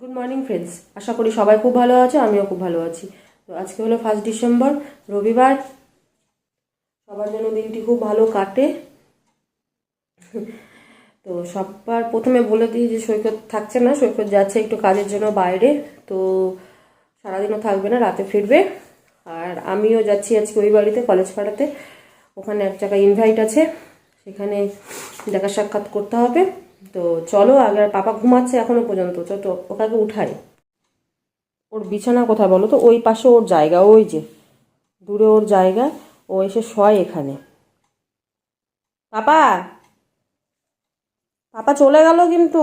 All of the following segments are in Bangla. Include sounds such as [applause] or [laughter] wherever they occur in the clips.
গুড মর্নিং ফ্রেন্ডস আশা করি সবাই খুব ভালো আছে, আমিও খুব ভালো আছি। তো আজকে হলো ফার্স্ট ডিসেম্বর রবিবার। সবার জন্য দিনটি খুব ভালো কাটে। তো সবার প্রথমে বলে দিই যে সৈকত থাকছে না, সৈকত যাচ্ছে একটু কাজের জন্য বাইরে। তো সারাদিনও থাকবে না, রাতে ফিরবে। আর আমিও যাচ্ছি আজকে ওই বাড়িতে কলেজ পাড়াতে। ওখানে এক জায়গায় ইনভাইট আছে, সেখানে দেখা সাক্ষাৎ করতে হবে। তো চলো, আগে আর পাপা ঘুমাচ্ছে এখনও পর্যন্ত তো ওকে উঠাই। ওর বিছানা কোথায় বলো তো? ওই পাশে ওর জায়গা, ওই যে দূরে ওর জায়গা, ও এসে শয় এখানে। পাপা! পাপা চলে গেল কিন্তু।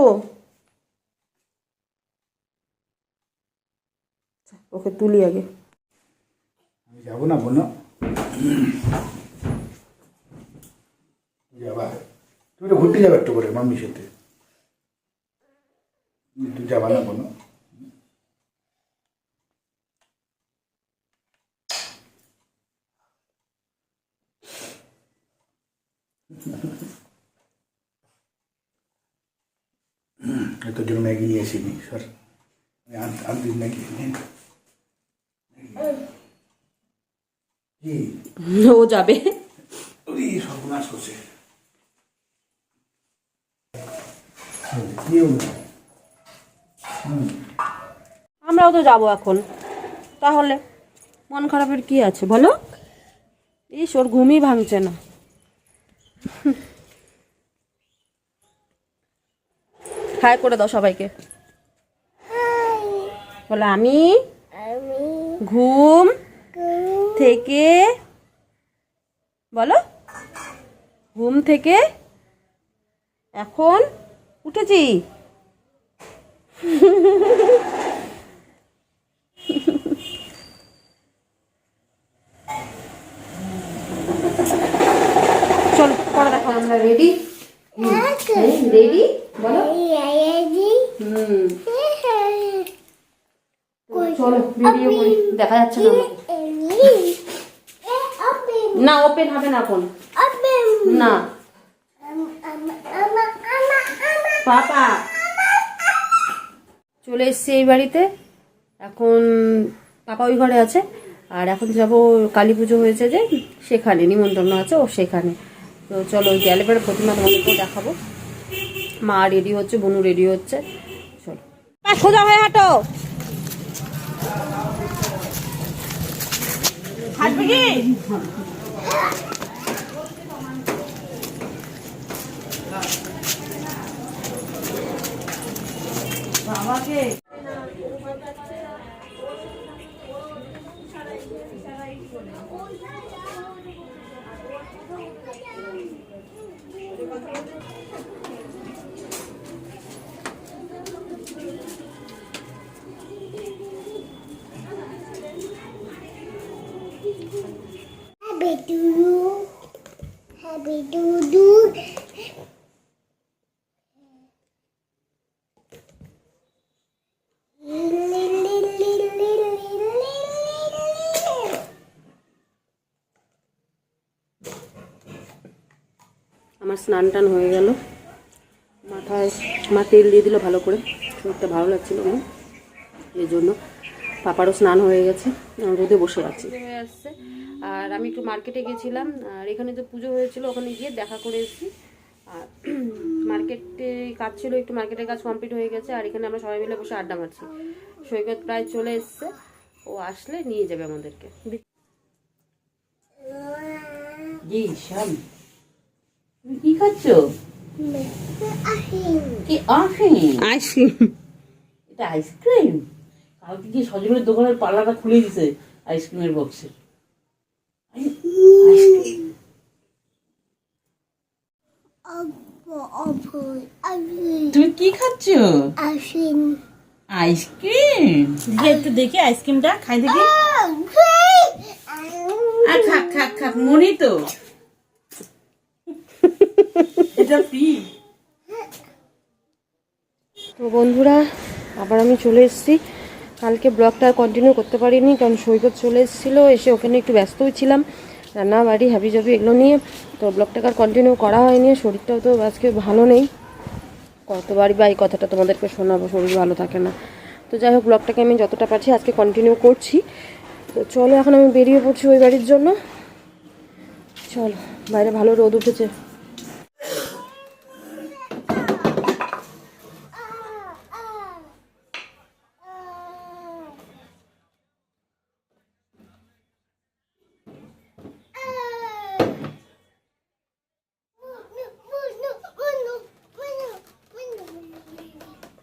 ওকে তুলি আগে। যাব না, বোনো যাবা তুমি তো ঘুরতে যাবে একটু করে মাম্মির সাথে। তুই যাবা না বোনো এত জন্য ম্যাগি নিয়ে আসিনি স্যার। আমি আন- আনতে ম্যাগি নে। ও যাবে। সর্বনাশ করছে কি হলো? আমরাও তো যাব এখন। তাহলে মন খারাপের কি আছে বলো? ইস, ওর ঘুমই ভাঙছে না। হাই করে দাও সবাইকে। বলো, আমি ঘুম থেকে বলো, ঘুম থেকে এখন উঠেছি। চলো পরে দেখো আমরা রেডি রেডি বলো। হুম। চলো ভিডিও করি। দেখা যাচ্ছে না না ওপেন হবে না এখন। না। পাপা। চলে এসছি এই বাড়িতে। এখন পাপা ওই ঘরে আছে। আর এখন যাব কালী পুজো হয়েছে যে সেখানে, নিমন্ত্রণ আছে ও সেখানে। তো চলো গেলে পরে প্রতিমা তোমাদেরকেও দেখাবো। মা রেডি হচ্ছে, বনু রেডি হচ্ছে। চলো। সোজা হয়ে হাঁটো। হাঁটবে কি? বাবাকে Happy to you. Happy to do. আমার স্নান টান হয়ে গেল। মাথায় মা তেল দিয়ে দিল ভালো করে। শরীরটা ভালো লাগছিল না এই জন্য পাপারও স্নান হয়ে গেছে। আমি রোদে বসে আছি। হয়ে আসছে। আর আমি একটু মার্কেটে গেছিলাম। আর এখানে তো পুজো হয়েছিল ওখানে গিয়ে দেখা করে এসেছি। আর [clears throat] মার্কেটে কাজ ছিল একটু মার্কেটের কাজ কমপ্লিট হয়ে গেছে। আর এখানে আমরা সবাই মিলে বসে আড্ডা মারছি। সৈকত প্রায় চলে এসছে। ও আসলে নিয়ে যাবে আমাদেরকে। জি তুমি কি খাচ্ছ? কি আফিম? আইসক্রিম। এটা আইসক্রিম? কালকে সজনের দোকানের পাল্লাটা খুলে দিছে আইসক্রিমের বক্সের আইসক্রিম। তুমি কি খাচ্ছ. আইসক্রিম। দিদি একটু দেখি আইসক্রিমটা খাই দেখি। আর খাক খাক খাক মনি তো। তো বন্ধুরা, আবার আমি চলে এসেছি। কালকে ব্লগটা কন্টিনিউ করতে পারিনি, কারণ সৈকত চলে এসেছিল, এসে ওখানে একটু ব্যস্তই ছিলাম। রান্না বাড়ি হাবি জাবি এগুলো নিয়ে। তো ব্লগটাকে আর কন্টিনিউ করা হয়নি, শরীরটাও তো আজকে ভালো নেই। কতবারই বা এই কথাটা তোমাদেরকে শোনাবো, শরীর ভালো থাকে না। তো যাই হোক, ব্লগটাকে আমি যতটা পারছি আজকে কন্টিনিউ করছি। তো চলো, এখন আমি বেরিয়ে পড়ছি ওই বাড়ির জন্য। চলো, বাইরে ভালো রোদ উঠেছে।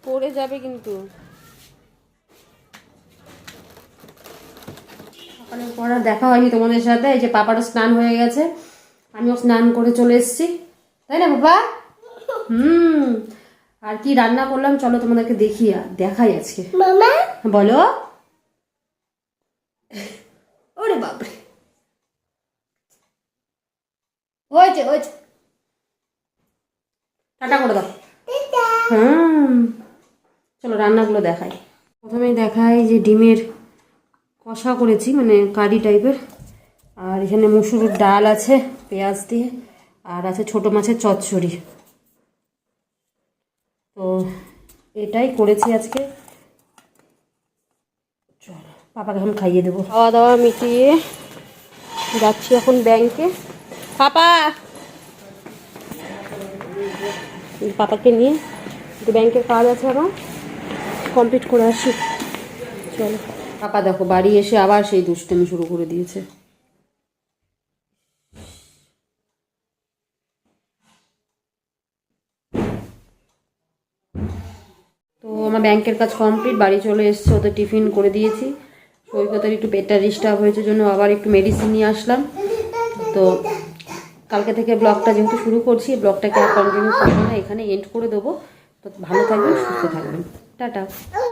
পড়ে যাবে কিন্তু। সকালের পর আর দেখা হয়নি তোমাদের সাথে এই যে পাপারও স্নান হয়ে গেছে আমিও স্নান করে চলে এসেছি। তাই না বাবা হুম আর কি রান্না করলাম চলো তোমাদেরকে দেখি দেখাই আজকে। বলো। ওরে বাপরে। হয়েছে হয়েছে। টাটা করে দাও। হুম। চলো রান্নাগুলো দেখাই। প্রথমেই দেখাই যে ডিমের কষা করেছি মানে কারি টাইপের। আর এখানে মুসুরের ডাল আছে, পেঁয়াজ দিয়ে, আর আছে ছোট মাছের চচ্চড়ি। তো এটাই করেছি আজকে। চলো, পাপাকে এখন খাইয়ে দেবো। খাওয়া দাওয়া মিটিয়ে যাচ্ছি এখন ব্যাংকে। পাপা! পাপাকে নিয়ে ব্যাংকের কাজ আছে আমার কমপ্লিট করে আসি। চলো। পাপা দেখো, বাড়ি এসে আবার সেই দুষ্টামি শুরু করে দিয়েছে। তো আমার ব্যাংকের কাজ কমপ্লিট, বাড়ি চলে এসছে ওদের টিফিন করে দিয়েছি। সৈকতের একটু পেটটা ডিস্টার্ব হয়েছে জন্য আবার একটু মেডিসিন নিয়ে আসলাম। তো কালকে থেকে ব্লগটা যেহেতু শুরু করছি, ব্লগটাকে আর কন্টিনিউ করব না এখানে এন্ড করে দেবো। তো ভালো থাকবেন, সুস্থ থাকবেন। টাটা